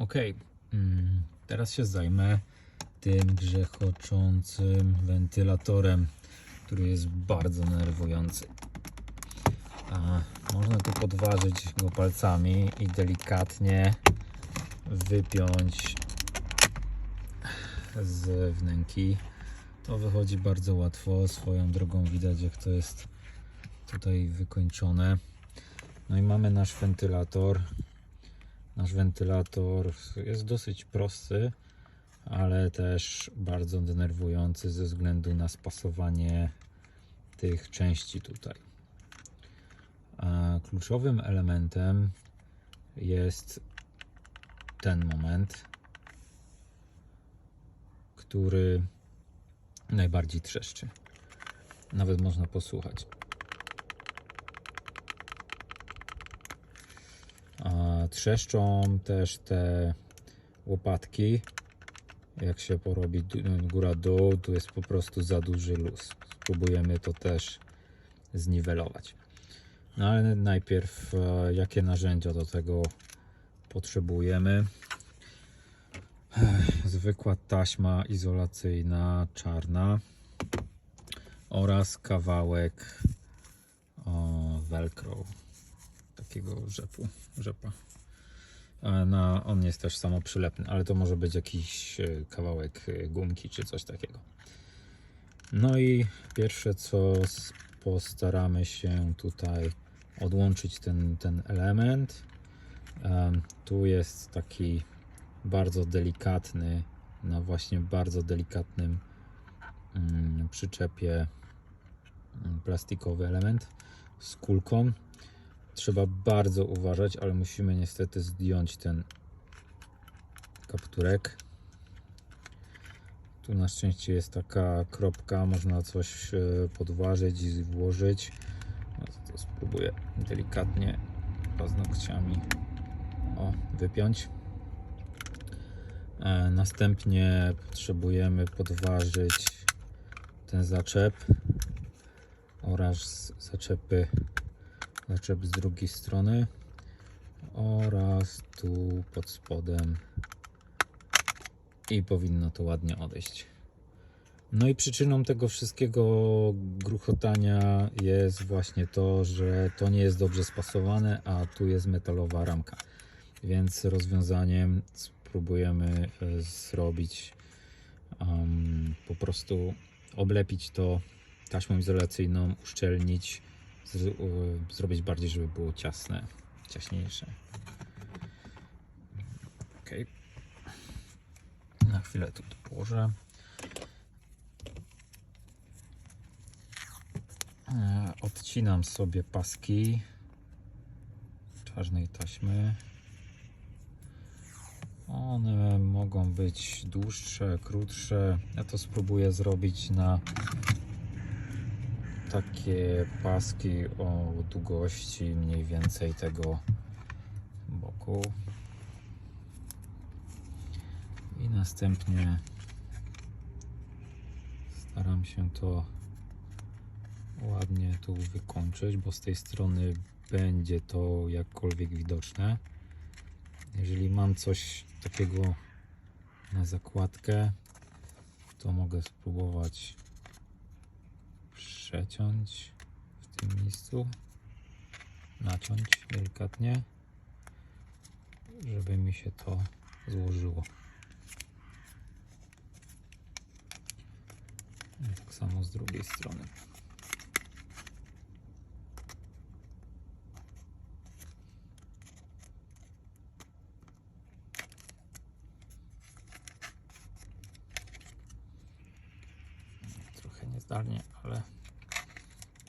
Ok, mm, teraz się zajmę tym grzechoczącym wentylatorem, który jest bardzo nerwujący. A, można tu podważyć go palcami i delikatnie wypiąć z wnęki. To wychodzi bardzo łatwo. Swoją drogą widać, jak to jest tutaj wykończone. No i mamy nasz wentylator. Nasz wentylator jest dosyć prosty, ale też bardzo denerwujący ze względu na spasowanie tych części tutaj. A kluczowym elementem jest ten moment, który najbardziej trzeszczy. Nawet można posłuchać. A trzeszczą też te łopatki. Jak się porobi d- góra-dół, tu jest po prostu za duży luz. Spróbujemy to też zniwelować. No ale najpierw, e, jakie narzędzia do tego potrzebujemy? Zwykła taśma izolacyjna czarna oraz kawałek o, velcro takiego rzepu, rzepa. Na, on jest też samoprzylepny, ale to może być jakiś e, kawałek e, gumki czy coś takiego. No i pierwsze co postaramy się tutaj odłączyć ten, ten element. Em, Tu jest taki bardzo delikatny, na właśnie bardzo delikatnym mm, przyczepie mm, plastikowy element z kulką. Trzeba bardzo uważać, ale musimy niestety zdjąć ten kapturek. Tu na szczęście jest taka kropka, można coś e, podważyć i włożyć. No to spróbuję delikatnie paznokciami o, wypiąć. E, Następnie potrzebujemy podważyć ten zaczep oraz zaczepy zaczep z drugiej strony oraz tu pod spodem i powinno to ładnie odejść. No i przyczyną tego wszystkiego gruchotania jest właśnie to, że to nie jest dobrze spasowane, a tu jest metalowa ramka. Więc rozwiązaniem spróbujemy e, zrobić um, po prostu oblepić to taśmą izolacyjną, uszczelnić, zrobić bardziej, żeby było ciasne, ciaśniejsze. Ok. Na chwilę tu położę. E, Odcinam sobie paski czarnej taśmy. One mogą być dłuższe, krótsze. Ja to spróbuję zrobić na takie paski o długości mniej więcej tego boku. I następnie staram się to ładnie tu wykończyć, bo z tej strony będzie to jakkolwiek widoczne. Jeżeli mam coś takiego na zakładkę, to mogę spróbować przeciąć w tym miejscu, naciąć delikatnie, żeby mi się to złożyło. I tak samo z drugiej strony. Trochę niezdalnie, ale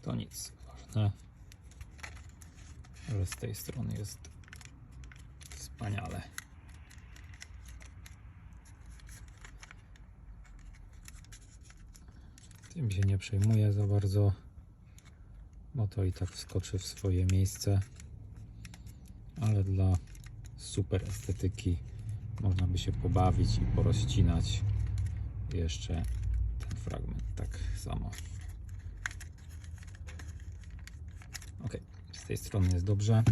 to nic. Ważne, że z tej strony jest wspaniale. Tym się nie przejmuję za bardzo, bo to i tak wskoczy w swoje miejsce. Ale dla super estetyki można by się pobawić i porozcinać jeszcze ten fragment tak samo. ok, z tej strony jest dobrze.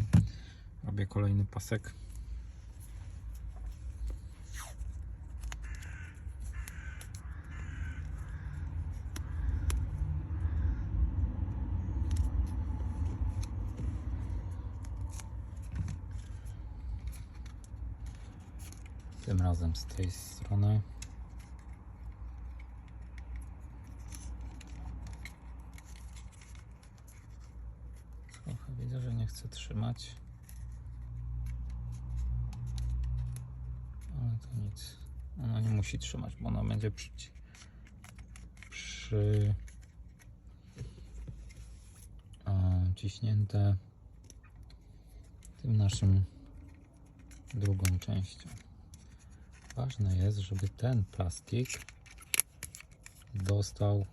Robię kolejny pasek. Tym razem z tej strony. Widzę, że nie chce trzymać. Ale to nic. Ona nie musi trzymać, bo ona będzie przy, przy a, ciśnięte tym naszym drugą częścią. Ważne jest, żeby ten plastik dostał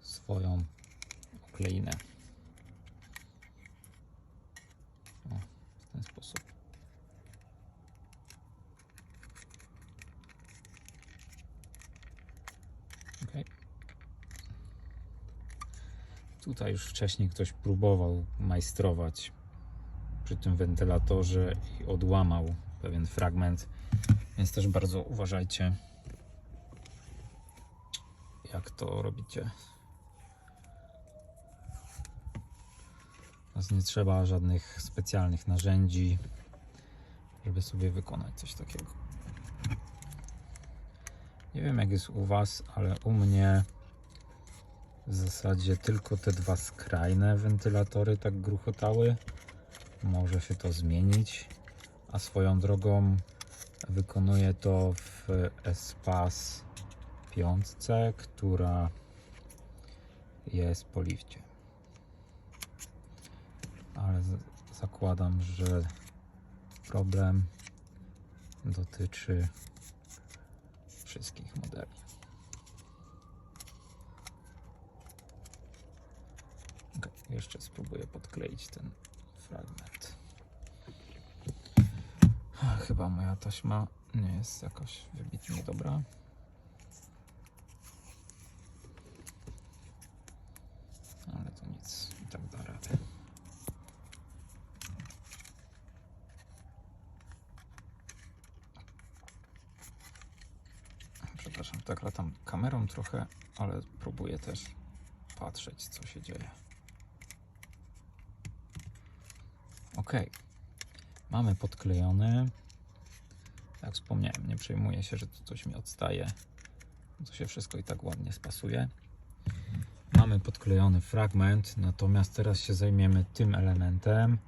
swoją okleinę. W ten sposób. Ok. Tutaj już wcześniej ktoś próbował majstrować przy tym wentylatorze i odłamał pewien fragment, więc też bardzo uważajcie, jak to robicie. Nie trzeba żadnych specjalnych narzędzi, żeby sobie wykonać coś takiego. Nie wiem jak jest u Was, ale u mnie w zasadzie tylko te dwa skrajne wentylatory tak gruchotały. Może się to zmienić. A swoją drogą wykonuję to w Espas 5, która jest po lifcie. Ale zakładam, że problem dotyczy wszystkich modeli. Ok, jeszcze spróbuję podkleić ten fragment. Chyba moja taśma nie jest jakoś wybitnie dobra. Ale to nic, i tak da radę. Przepraszam, tak latam kamerą trochę, ale próbuję też patrzeć, co się dzieje. Ok, mamy podklejony. Jak wspomniałem, nie przejmuję się, że tu coś mi odstaje. To się wszystko i tak ładnie spasuje. Mamy podklejony fragment, natomiast teraz się zajmiemy tym elementem,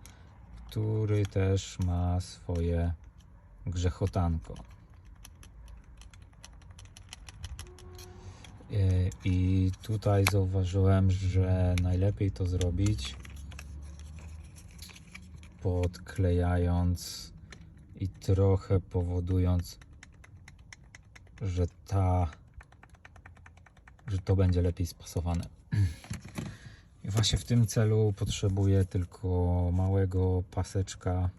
który też ma swoje grzechotanko. I tutaj zauważyłem, że najlepiej to zrobić podklejając i trochę powodując, że ta, że to będzie lepiej spasowane. I właśnie w tym celu potrzebuję tylko małego paseczka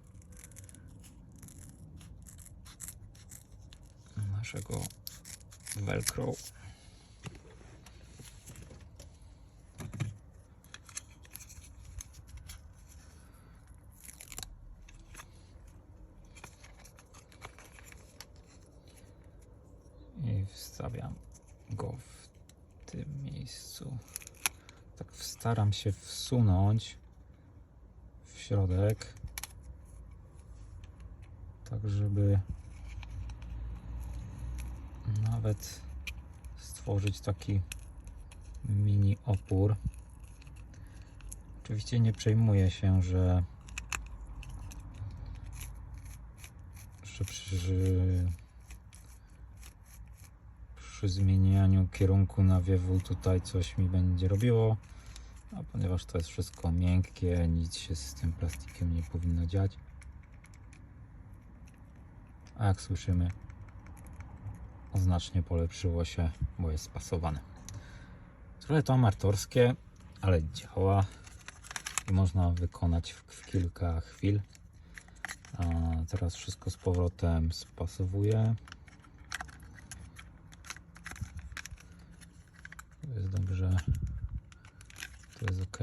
naszego velcro. i wstawiam go w tym miejscu. Tak staram się wsunąć w środek, tak żeby nawet stworzyć taki mini opór. Oczywiście nie przejmuję się, że że przy przy zmienianiu kierunku nawiewu tutaj coś mi będzie robiło, a ponieważ to jest wszystko miękkie, nic się z tym plastikiem nie powinno dziać. A jak słyszymy, znacznie polepszyło się, bo jest spasowane. Trochę to amatorskie, ale działa i można wykonać w, w kilka chwil. A teraz wszystko z powrotem spasowuję. To jest dobrze. To jest ok.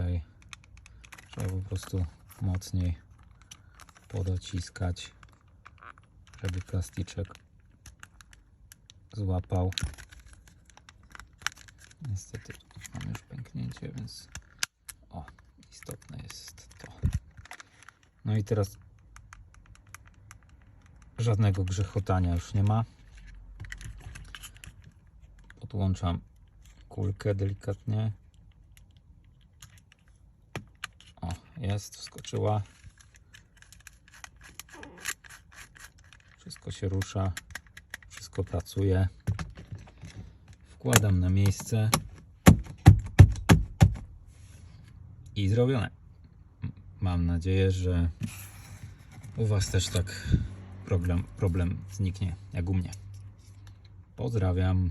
Trzeba po prostu mocniej podociskać, żeby plasticzek złapał. Niestety mam już pęknięcie, więc o, istotne jest to. No i teraz Żadnego grzechotania już nie ma. Podłączam kulkę delikatnie. O, jest, wskoczyła. Wszystko się rusza, wszystko pracuje. Wkładam na miejsce i zrobione. Mam nadzieję, że u Was też tak problem, problem zniknie jak u mnie. Pozdrawiam.